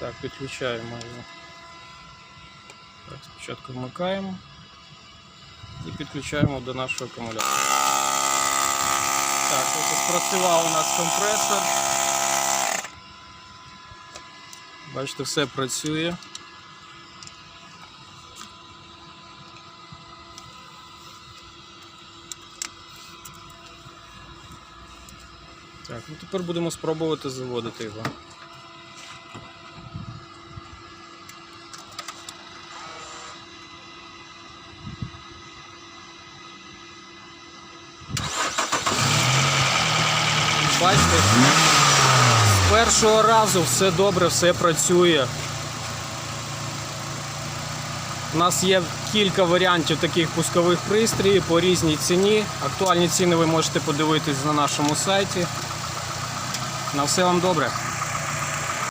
Так, підключаємо його. Так, спочатку вмикаємо і підключаємо до нашого акумулятора. Так, ось спрацював у нас компресор. Бачите, все працює. Так, ну тепер будемо спробувати заводити його. Бачите, з першого разу все добре, все працює. У нас є кілька варіантів таких пускових пристроїв по різній ціні. Актуальні ціни ви можете подивитись на нашому сайті. На все вам добре.